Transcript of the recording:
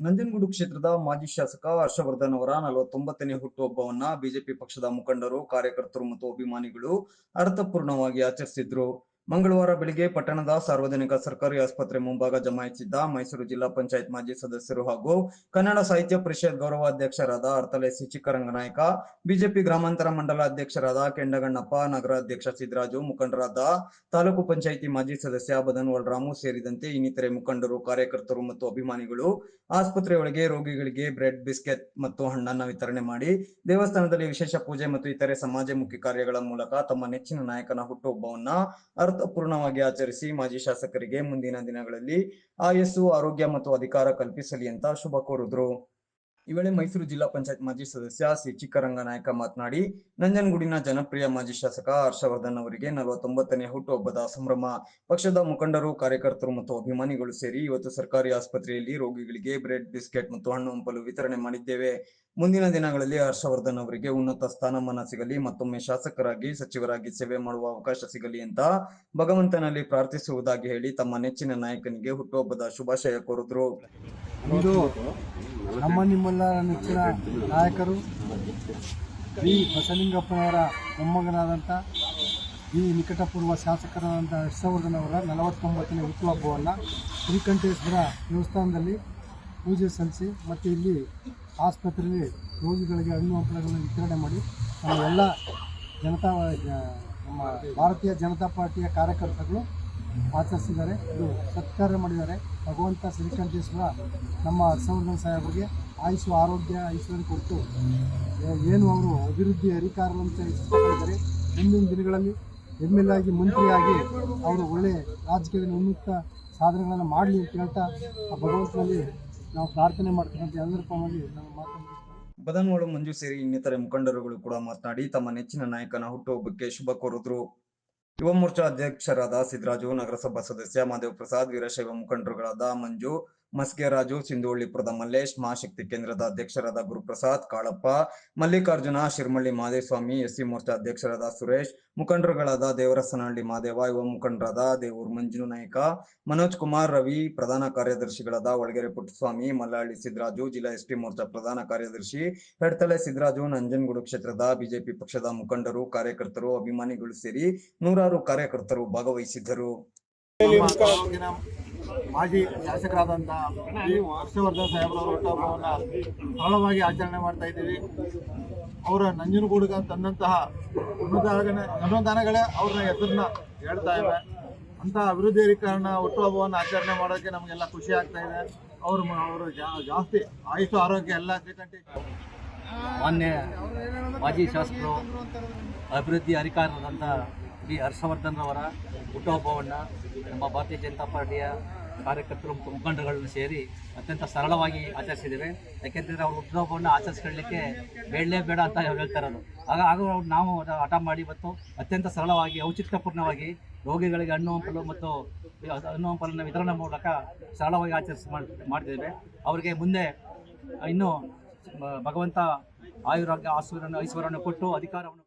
ನಂಜನಗೂಡು ಕ್ಷೇತ್ರದ ಮಾಜಿ ಶಾಸಕ ಹರ್ಷವರ್ಧನ್ ಅವರ ನಲವತ್ತೊಂಬತ್ತನೇ ಹುಟ್ಟುಹಬ್ಬವನ್ನ ಬಿಜೆಪಿ ಪಕ್ಷದ ಮುಖಂಡರು, ಕಾರ್ಯಕರ್ತರು ಮತ್ತು ಅಭಿಮಾನಿಗಳು ಅರ್ಥಪೂರ್ಣವಾಗಿ ಆಚರಿಸಿದ್ರು. ಮಂಗಳವಾರ ಬೆಳಿಗ್ಗೆ ಪಟ್ಟಣದ ಸಾರ್ವಜನಿಕ ಸರ್ಕಾರಿ ಆಸ್ಪತ್ರೆ ಮುಂಭಾಗ ಜಮಾಯಿಸಿದ್ದ ಮೈಸೂರು ಜಿಲ್ಲಾ ಪಂಚಾಯತ್ ಮಾಜಿ ಸದಸ್ಯರು ಹಾಗೂ ಕನ್ನಡ ಸಾಹಿತ್ಯ ಪರಿಷತ್ ಗೌರವಾಧ್ಯಕ್ಷರಾದ ಅರ್ತಲೆ ಸಿಚಿಕರಂಗನಾಯಕ ಬಿಜೆಪಿ ಗ್ರಾಮಾಂತರ ಮಂಡಲ ಅಧ್ಯಕ್ಷರಾದ ಕೆಂಡಗಣ್ಣಪ್ಪ ನಗರ ಅಧ್ಯಕ್ಷ ಸಿದ್ದರಾಜು ಮುಖಂಡರಾದ ತಾಲೂಕು ಪಂಚಾಯಿತಿ ಮಾಜಿ ಸದಸ್ಯ ಬದನ್ವಾಲ್ ರಾಮು ಸೇರಿದಂತೆ ಇನ್ನಿತರೆ ಮುಖಂಡರು, ಕಾರ್ಯಕರ್ತರು ಮತ್ತು ಅಭಿಮಾನಿಗಳು ಆಸ್ಪತ್ರೆಯೊಳಗೆ ರೋಗಿಗಳಿಗೆ ಬ್ರೆಡ್, ಬಿಸ್ಕೆಟ್ ಮತ್ತು ಹಣ್ಣನ್ನು ವಿತರಣೆ ಮಾಡಿ ದೇವಸ್ಥಾನದಲ್ಲಿ ವಿಶೇಷ ಪೂಜೆ ಮತ್ತು ಇತರೆ ಸಮಾಜಮುಖಿ ಕಾರ್ಯಗಳ ಮೂಲಕ ತಮ್ಮ ನೆಚ್ಚಿನ ನಾಯಕನ ಹುಟ್ಟುಹಬ್ಬವನ್ನ ಅರ್ಥಪೂರ್ಣವಾಗಿ ಆಚರಿಸಿ ಮಾಜಿ ಶಾಸಕರಿಗೆ ಮುಂದಿನ ದಿನಗಳಲ್ಲಿ ಆಯಸ್ಸು ಆರೋಗ್ಯ ಮತ್ತು ಅಧಿಕಾರ ಕಲ್ಪಿಸಲಿ ಅಂತ ಶುಭ ಕೋರಿದ್ರು. ಈ ವೇಳೆ ಮೈಸೂರು ಜಿಲ್ಲಾ ಪಂಚಾಯತ್ ಮಾಜಿ ಸದಸ್ಯ ಸಿ ಚಿಕ್ಕರಂಗನಾಯಕ ಮಾತನಾಡಿ, ನಂಜನಗೂಡಿನ ಜನಪ್ರಿಯ ಮಾಜಿ ಶಾಸಕ ಹರ್ಷವರ್ಧನ್ ಅವರಿಗೆ ನಲವತ್ತೊಂಬತ್ತನೇ ಹುಟ್ಟುಹಬ್ಬದ ಸಂಭ್ರಮ. ಪಕ್ಷದ ಮುಖಂಡರು, ಕಾರ್ಯಕರ್ತರು ಮತ್ತು ಅಭಿಮಾನಿಗಳು ಸೇರಿ ಇವತ್ತು ಸರ್ಕಾರಿ ಆಸ್ಪತ್ರೆಯಲ್ಲಿ ರೋಗಿಗಳಿಗೆ ಬ್ರೆಡ್, ಬಿಸ್ಕೆಟ್ ಮತ್ತು ಹಣ್ಣು ಹಂಪಲು ವಿತರಣೆ ಮಾಡಿದ್ದೇವೆ. ಮುಂದಿನ ದಿನಗಳಲ್ಲಿ ಹರ್ಷವರ್ಧನ್ ಅವರಿಗೆ ಉನ್ನತ ಸ್ಥಾನಮಾನ ಸಿಗಲಿ, ಮತ್ತೊಮ್ಮೆ ಶಾಸಕರಾಗಿ, ಸಚಿವರಾಗಿ ಸೇವೆ ಮಾಡುವ ಅವಕಾಶ ಸಿಗಲಿ ಅಂತ ಭಗವಂತನಲ್ಲಿ ಪ್ರಾರ್ಥಿಸುವುದಾಗಿ ಹೇಳಿ ತಮ್ಮ ನೆಚ್ಚಿನ ನಾಯಕನಿಗೆ ಹುಟ್ಟುಹಬ್ಬದ ಶುಭಾಶಯ ಕೋರಿದ್ರು. ಇದು ನಮ್ಮ ನಿಮ್ಮೆಲ್ಲರ ನೆಚ್ಚಿನ ನಾಯಕರು ವಿ. ಬಸಲಿಂಗಪ್ಪನವರ ಮೊಮ್ಮಗನಾದಂಥ ಈ ನಿಕಟಪೂರ್ವ ಶಾಸಕರಾದಂಥ ಹರ್ಷವರ್ಧನ್ ಅವರ ನಲವತ್ತೊಂಬತ್ತನೇ ಹುಟ್ಟುಹಬ್ಬವನ್ನು ಶ್ರೀಕಂಠೇಶ್ವರ ದೇವಸ್ಥಾನದಲ್ಲಿ ಪೂಜೆ ಸಲ್ಲಿಸಿ ಮತ್ತು ಇಲ್ಲಿ ಆಸ್ಪತ್ರೆಯಲ್ಲಿ ರೋಗಿಗಳಿಗೆ ಹಣ್ಣು ಹಂಪಲಗಳನ್ನು ವಿತರಣೆ ಮಾಡಿ ನಮ್ಮ ಎಲ್ಲ ಜನತಾ, ನಮ್ಮ ಭಾರತೀಯ ಜನತಾ ಪಾರ್ಟಿಯ ಕಾರ್ಯಕರ್ತರು ಆಚರಿಸಿದ್ದಾರೆ. ಇದು ಸತ್ಕಾರ ಮಾಡಿದ್ದಾರೆ. ಭಗವಂತ ಶ್ರೀಕಂಠೇಶ್ವರ ನಮ್ಮ ಹರ್ಷವರ್ಧನ್ ಸಾಹೇಬರಿಗೆ ಆಯುಷು ಆರೋಗ್ಯ ಐಶ್ವರ್ಯ ಕೊಟ್ಟು ಏನು ಅವರು ಅಭಿವೃದ್ಧಿ ಅಧಿಕಾರವಂತ ಇಷ್ಟಪಟ್ಟಿದ್ದಾರೆ ಮುಂದಿನ ದಿನಗಳಲ್ಲಿ ಎಂ ಎಲ್ ಆಗಿ ಮಂತ್ರಿಯಾಗಿ ಅವರು ಒಳ್ಳೆ ರಾಜಕೀಯದಲ್ಲಿ ಉನ್ನತ ಸಾಧನೆಗಳನ್ನು ಮಾಡಲಿ ಅಂತ ಹೇಳ್ತಾ ಆ ಭಗವಂತನಲ್ಲಿ ನಾವು ಪ್ರಾರ್ಥನೆ ಮಾಡ್ತಕ್ಕಂಥ ಎಲ್ಲರ ಪರವಾಗಿ ನಾವು ಮಾತನ್ನು ಬದನ್ವಾಳು ಮಂಜು ಸೇರಿ ಇನ್ನಿತರೆ ಮುಖಂಡರುಗಳು ಕೂಡ ಮಾತನಾಡಿ ತಮ್ಮ ನೆಚ್ಚಿನ ನಾಯಕನ ಹುಟ್ಟುಹಬ್ಬಕ್ಕೆ ಶುಭ ಕೋರಿದ್ರು. ಯುವ ಮೋರ್ಚಾ ಅಧ್ಯಕ್ಷರಾದ ಸಿದ್ದರಾಜು ನಗರಸಭಾ ಸದಸ್ಯ ಮಾದೇವ ಪ್ರಸಾದ್ ವೀರಶೈವ ಮುಖಂಡರುಗಳಾದ ಮಂಜು ಮಸ್ಗೆರಾಜು ಸಿಂಧುವಳ್ಳಿಪುರದ ಮಲ್ಲೇಶ್ ಮಹಾಶಕ್ತಿ ಕೇಂದ್ರದ ಅಧ್ಯಕ್ಷರಾದ ಗುರುಪ್ರಸಾದ್, ಕಾಳಪ್ಪ, ಮಲ್ಲಿಕಾರ್ಜುನ, ಶಿರ್ಮಳ್ಳಿ ಮಾದೇಸ್ವಾಮಿ, ಎಸ್ಸಿ ಮೋರ್ಚಾ ಅಧ್ಯಕ್ಷರಾದ ಸುರೇಶ್, ಮುಖಂಡರುಗಳಾದ ದೇವರಸನಹಳ್ಳಿ ಮಾದೇವ, ಯುವ ಮುಖಂಡರಾದ ದೇವೂರ್ ಮಂಜು ನಾಯ್ಕ, ಮನೋಜ್ ಕುಮಾರ್ ರವಿ, ಪ್ರಧಾನ ಕಾರ್ಯದರ್ಶಿಗಳಾದ ಒಳಗೆರೆ ಪುಟ್ಟಸ್ವಾಮಿ ಮಲ್ಲಹಳ್ಳಿ ಸಿದ್ದರಾಜು ಜಿಲ್ಲಾ ಎಸ್ಟಿ ಮೋರ್ಚಾ ಪ್ರಧಾನ ಕಾರ್ಯದರ್ಶಿ, ಹೆಡ್ತಲೆ ಸಿದ್ದರಾಜು ನಂಜನಗೂಡು ಕ್ಷೇತ್ರದ ಬಿಜೆಪಿ ಪಕ್ಷದ ಮುಖಂಡರು, ಕಾರ್ಯಕರ್ತರು, ಅಭಿಮಾನಿಗಳು ಸೇರಿ ನೂರಾರು ಕಾರ್ಯಕರ್ತರು ಭಾಗವಹಿಸಿದ್ದರು. ಮಾಜಿ ಶಾಸಕರಾದಂಥ ಹರ್ಷವರ್ಧನ್ ಸಾಹೇಬ್ರವರ ಹುಟ್ಟುಹಬ್ಬವನ್ನು ಸರಳವಾಗಿ ಆಚರಣೆ ಮಾಡ್ತಾ ಇದ್ದೀವಿ. ಅವರ ನಂಜನಗೂಡುಗ ತಂದಂತಹ ಅನುದಾನ ಅನುದಾನಗಳೇ ಅವ್ರನ್ನ ಹೆಸರನ್ನ ಹೇಳ್ತಾ ಇವೆ. ಅಂತಹ ಅಭಿವೃದ್ಧಿ ಅಧಿಕಾರಣ ಹುಟ್ಟುಹಬ್ಬವನ್ನು ಆಚರಣೆ ಮಾಡೋಕ್ಕೆ ನಮಗೆಲ್ಲ ಖುಷಿ ಆಗ್ತಾ ಇದೆ. ಅವರು ಅವರು ಜಾಸ್ತಿ ಆಯುಷು, ಆರೋಗ್ಯ ಎಲ್ಲ ಶ್ರೀಕಂಠಿ ಮಾನ್ಯ ಮಾಜಿ ಶಾಸಕರು, ಅಭಿವೃದ್ಧಿ ಅಧಿಕಾರದಂಥ ಶ್ರೀ ಹರ್ಷವರ್ಧನ್ ಅವರ ಹುಟ್ಟುಹಬ್ಬವನ್ನು ನಮ್ಮ ಭಾರತೀಯ ಜನತಾ ಪಾರ್ಟಿಯ ಕಾರ್ಯಕರ್ತರು ಮತ್ತು ಮುಖಂಡರುಗಳನ್ನು ಸೇರಿ ಅತ್ಯಂತ ಸರಳವಾಗಿ ಆಚರಿಸಿದ್ದೇವೆ. ಯಾಕೆಂದರೆ ಅವ್ರ ಹುಟ್ಟುಹಬ್ಬವನ್ನು ಆಚರಿಸ್ಕೊಳ್ಳಿಕ್ಕೆ ಬೇಡಲೇ ಬೇಡ ಅಂತ ಹೇಳ್ತಾ ಇರೋದು. ಆಗ ಆಗ ನಾವು ಹಠ ಮಾಡಿ ಮತ್ತು ಅತ್ಯಂತ ಸರಳವಾಗಿ, ಔಚಿತ್ಯಪೂರ್ಣವಾಗಿ ರೋಗಿಗಳಿಗೆ ಹಣ್ಣು, ಹಂಪಲು ಮತ್ತು ಹಣ್ಣು, ಹಂಪಲನ್ನು ವಿತರಣೆ ಮೂಲಕ ಸರಳವಾಗಿ ಆಚರಿಸಿ ಮಾಡ್ತಿದ್ದೇವೆ. ಅವರಿಗೆ ಮುಂದೆ ಇನ್ನೂ ಭಗವಂತ ಆಯುರಾಗ್ಯ ಆಸುರನ್ನು ಐಶ್ವರ್ಯವನ್ನು ಕೊಟ್ಟು ಅಧಿಕಾರವನ್ನು